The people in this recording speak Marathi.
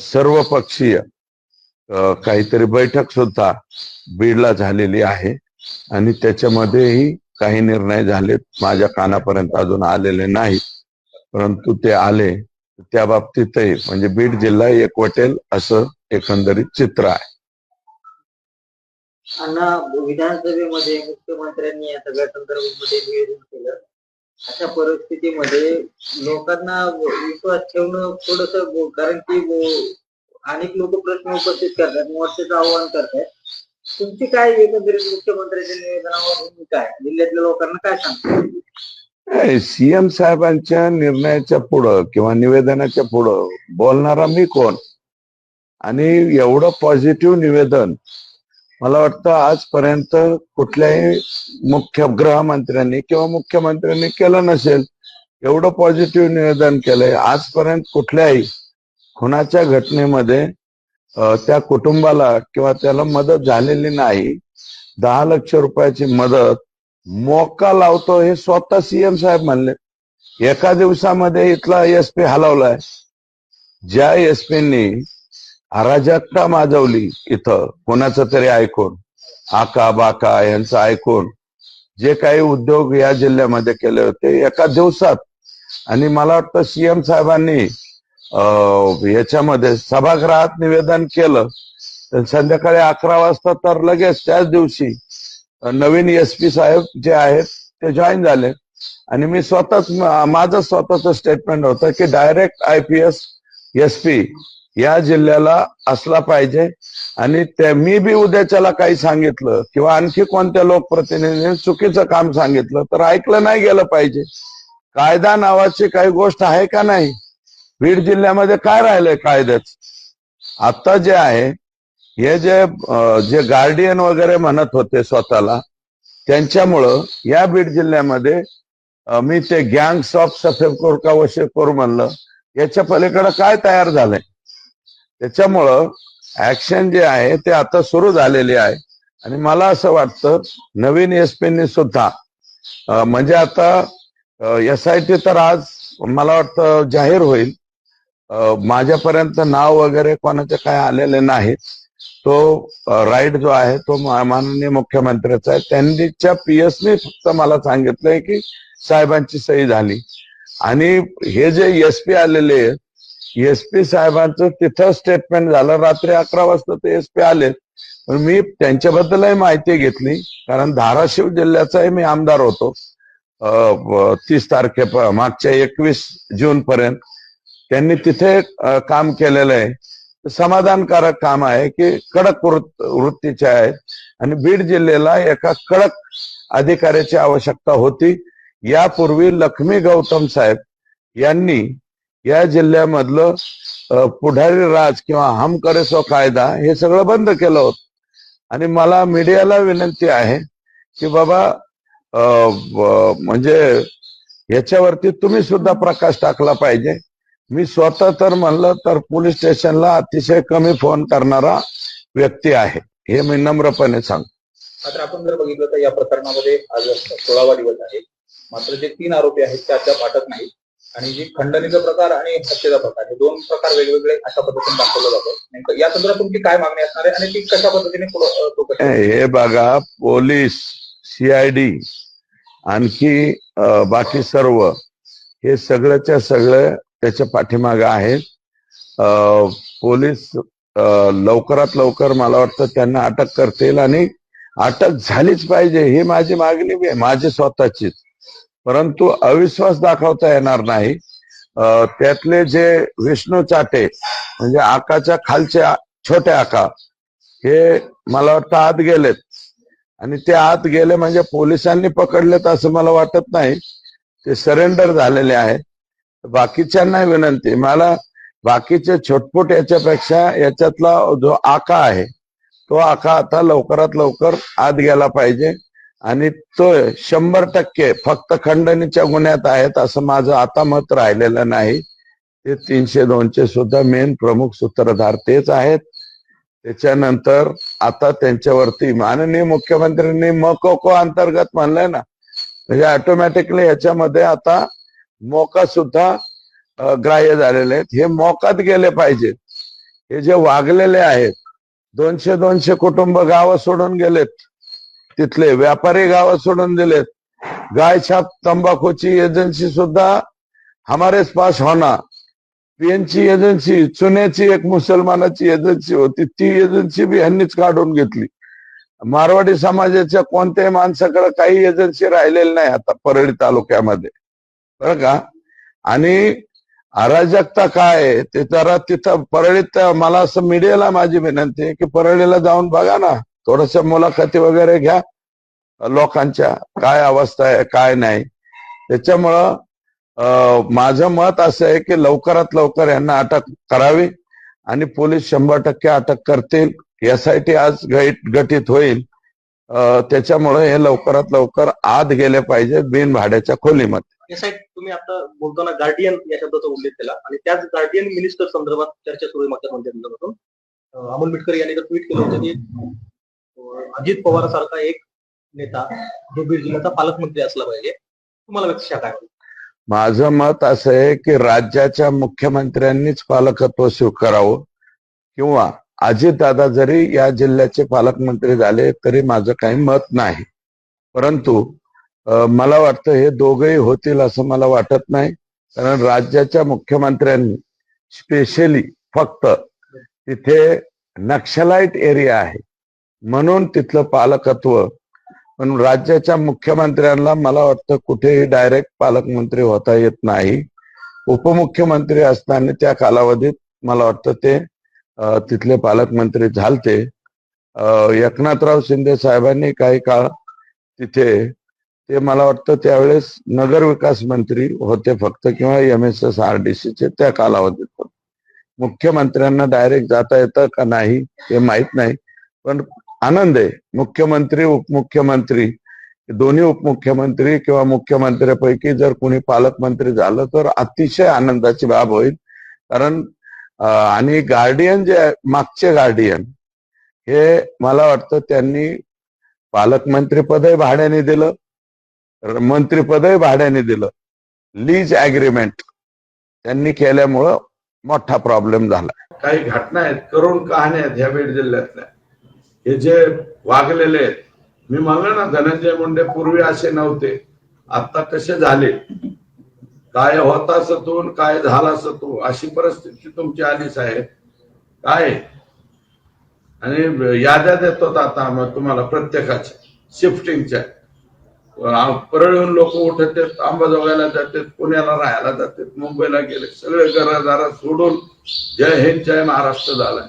सर्व पक्षीय काहीतरी बैठक सुद्धा बीडला झालेली आहे. आणि त्याच्यामध्येही काही निर्णय झाले माझ्या कानापर्यंत अजून आलेले नाहीत परंतु ते आले. त्या बाबतीतही म्हणजे बीड जिल्हा एकवटेल असं एकंदरीत चित्र आहे. विधानसभेमध्ये मुख्यमंत्र्यांनी या सगळ्या संदर्भामध्ये निवेदन केलं. अशा परिस्थितीमध्ये लोकांना विश्वास ठेवणं थोडस कारण की अनेक लोक प्रश्न उपस्थित करतात मोर्चाचं आवाहन करतात. तुमची काय एकंदरीत मुख्यमंत्र्यांच्या निवेदनावर भूमिका आहे? जिल्ह्यातल्या लोकांना काय सांगतो सीएम साहेबांच्या निर्णयाच्या पुढं किंवा निवेदनाच्या पुढं बोलणारा मी कोण? आणि एवढं पॉझिटिव्ह निवेदन मला वाटतं आजपर्यंत कुठल्याही मुख्य गृहमंत्र्यांनी किंवा मुख्यमंत्र्यांनी केलं नसेल एवढं पॉझिटिव्ह निवेदन केलंय. आजपर्यंत कुठल्याही खुनाच्या घटनेमध्ये त्या कुटुंबाला किंवा त्याला मदत झालेली नाही. दहा लक्ष रुपयाची मदत मोका लावतो हे स्वतः सीएम साहेब म्हणले. एका दिवसामध्ये इथला एस पी हलवलाय. ज्या एस पीनी अराजकता माजवली इथं. कोणाचं तरी ऐकून आका बाका यांचं ऐकून जे काही उद्योग या जिल्ह्यामध्ये केले होते एका दिवसात. आणि मला वाटतं सीएम साहेबांनी याच्यामध्ये सभागृहात निवेदन केलं. तर संध्याकाळी अकरा वाजता तर लगेच त्याच दिवशी नवीन एस पी साहेब जे आहेत ते जॉईन झाले. आणि मी स्वतःच माझं स्वतःच स्टेटमेंट होतं की direct I P S S P या जिल्ह्याला असला पाहिजे. आणि मी बी उद्याच्याला काही सांगितलं किंवा आणखी कोणत्या लोकप्रतिनिधीने चुकीचं काम सांगितलं तर ऐकलं नाही गेलं पाहिजे. कायदा नावाची काही गोष्ट आहे का नाही? बीड जिल्ह्यामध्ये काय राहिलंय कायद्याच आता जे आहे हे जे जे गार्डियन वगैरे म्हणत होते स्वतःला त्यांच्यामुळं या बीड जिल्ह्यामध्ये मी ते गँग्स ऑफ सफेदकोर का वशेकोर म्हणलं. याच्या पलीकडे काय तयार झालंय? त्याच्यामुळं ऍक्शन जे आहे ते आता सुरू झालेले आहे. आणि मला असं वाटतं नवीन एस पीनी सुद्धा म्हणजे आता एस आय टी तर आज मला वाटतं जाहीर होईल. माझ्यापर्यंत नाव वगैरे कोणाचे काय आलेले नाहीत तो राईट जो आहे तो माननीय मुख्यमंत्र्याचा आहे. त्यांनीच्या पीएसने फक्त मला सांगितलंय की साहेबांची सही झाली. आणि हे जे एस पी आलेले एस पी साहेबांचं तिथं स्टेटमेंट झालं. रात्री अकरा वाजता ते एस पी आले. पण मी त्यांच्याबद्दलही माहिती घेतली. कारण धाराशिव जिल्ह्याचाही मी आमदार होतो. तीस तारखे मागच्या एकवीस जून पर्यंत त्यांनी तिथे काम केलेलं आहे. समाधानकारक काम आहे की कडक वृत्तीचे आहेत. आणि बीड जिल्ह्याला एका कडक अधिकाऱ्याची आवश्यकता होती. यापूर्वी लक्ष्मी गौतम साहेब यांनी या जिल्ह्यामधलं पुढारी राज किंवा हम करेसो कायदा हे सगळं बंद केलं होतं. आणि मला मीडियाला विनंती आहे की बाबा म्हणजे याच्यावरती तुम्ही सुद्धा प्रकाश टाकला पाहिजे. मी स्वतः तर म्हणलं तर पोलीस स्टेशनला अतिशय कमी फोन करणारा व्यक्ती आहे हे मी नम्रपणे सांगतो. मात्र आपण जर बघितलं तर या प्रकरणामध्ये आज सोळावा दिवस आहे. मात्र जे तीन आरोपी आहेत ते अद्याप अटक नाही आणि जी खंडणीचा प्रकार आणि हत्येचा प्रकार हे दोन प्रकार वेगवेगळे अशा पद्धतीने दाखवलं जातो नेमकं या संदर्भात तुमची काय मागणी असणार आहे आणि ती कशा पद्धतीने हे बघा पोलीस सीआयडी आणखी बाकी सर्व हे सगळ्याच्या सगळं त्याच्या पाठीमागं आहेत. पोलीस लवकरात लवकर मला वाटतं त्यांना अटक करतील आणि अटक झालीच पाहिजे ही माझी मागणी आहे माझी स्वतःचीच. परंतु अविश्वास दाखवता येणार नाही. त्यातले जे विष्णू चाटे म्हणजे आकाच्या खालचे छोटे आका हे मला वाटतं आत गेलेत. आणि ते आत गेले म्हणजे पोलिसांनी पकडलेत असं मला वाटत नाही. ते सरेंडर झालेले आहे बाकीच्यांना विनंती मला बाकीचे छोटपुट याच्यापेक्षा याच्यातला जो आका आहे तो आका आता लवकरात लवकर आत गेला पाहिजे. आणि तो शंभर टक्के फक्त खंडणीच्या गुन्ह्यात आहेत असं माझं आता मत राहिलेलं नाही. ते तीनशे दोनशे सुद्धा मेन प्रमुख सूत्रधार तेच आहेत. त्याच्यानंतर आता त्यांच्यावरती माननीय मुख्यमंत्र्यांनी मकोको अंतर्गत म्हणलंय ना म्हणजे ऑटोमॅटिकली याच्यामध्ये आता मोका सुद्धा ग्राह्य झालेले आहेत. हे मोकात गेले पाहिजेत. हे जे वागलेले आहेत दोनशे दोनशे कुटुंब गावं सोडून गेलेत. तिथले व्यापारी गावं सोडून दिलेत. गाय छाप तंबाखूची एजन्सी सुद्धा हमारेच पास होना. पीएनची एजन्सी चुन्याची एक मुसलमानाची एजन्सी होती. ती एजन्सी बी ह्यांनीच काढून घेतली. मारवाडी समाजाच्या कोणत्याही माणसाकडे काही एजन्सी राहिलेली नाही आता परळी तालुक्यामध्ये. बरं का? आणि अराजकता काय आहे? ते जरा तिथं परळीत मला असं मीडियाला माझी विनंती आहे की परळीला जाऊन बघा ना. थोडस मुलाखती वगैरे घ्या. लोकांच्या काय अवस्था आहे काय नाही. त्याच्यामुळं माझं मत असं आहे की लवकरात लवकर यांना अटक करावी आणि पोलीस शंभर टक्के अटक करतील. यासाठी आज गट- गठीत होईल. त्याच्यामुळे हे लवकरात लवकर आत गेले पाहिजे बिन भाड्याच्या खोलीमध्ये तुम्ही आता बोलताना गार्डियन या शब्दाचा उल्लेख केला आणि त्याच गार्डियन मिनिस्टर संदर्भात चर्चा सुरू आहे मागच्या दोन अमोल मिटकर यांनी तर ट्विट केलं होतं की अजित पवार सारखा एक नेता जो बीड जिल्ह्याचा पालकमंत्री असला पाहिजे. तुम्हाला व्यक्तिशा काय माझं मत असं आहे की राज्याच्या मुख्यमंत्र्यांनीच पालकत्व स्वीकारावं किंवा अजितदादा जरी या जिल्ह्याचे पालकमंत्री झाले तरी माझं काही मत नाही. परंतु मला वाटतं हे दोघही होतील असं मला वाटत नाही. कारण राज्याच्या मुख्यमंत्र्यांनी स्पेशली फक्त तिथे नक्षलाईट एरिया आहे. म्हणून तिथलं पालकत्व पण राज्याच्या मुख्यमंत्र्यांना मला वाटतं कुठेही डायरेक्ट पालकमंत्री होता येत नाही. उपमुख्यमंत्री असताना त्या कालावधीत मला वाटतं ते तिथले पालकमंत्री झालते. एकनाथराव शिंदे साहेबांनी काही काळ तिथे ते मला वाटतं त्यावेळेस नगर विकास मंत्री होते फक्त किंवा M S S R D सीचे त्या कालावधीत. होते. मुख्यमंत्र्यांना डायरेक्ट जाता येतं का नाही हे माहीत नाही. पण आनंद आहे. मुख्यमंत्री उपमुख्यमंत्री दोन्ही उपमुख्यमंत्री किंवा मुख्यमंत्र्यापैकी जर कोणी पालकमंत्री झालं तर अतिशय आनंदाची बाब होईल. कारण आणि गार्डियन जे मागचे गार्डियन हे मला वाटतं त्यांनी पालकमंत्री पदही भाड्याने दिलं मंत्रीपदही भाड्याने दिलं. लीज अग्रीमेंट त्यांनी केल्यामुळं मोठा प्रॉब्लेम झाला. काही घटना आहेत करुण कहाण्या आहेत ह्या बीड जिल्ह्यातल्या. हे जे वागलेले आहेत. मी म्हणलं ना धनंजय मुंडे पूर्वी असे नव्हते. आता कसे झाले. काय होता सतून काय झाला सतू अशी परिस्थिती तुमची आली साहेब. काय? आणि याद्या देतो आता मग तुम्हाला प्रत्येकाच्या शिफ्टिंगच्या आ- परळीहून लोक उठत आहेत अंबाजोगायला जातात पुण्याला राहायला जातात मुंबईला गेले सगळे घरादारा सोडून जय हिंद जय महाराष्ट्र झालाय.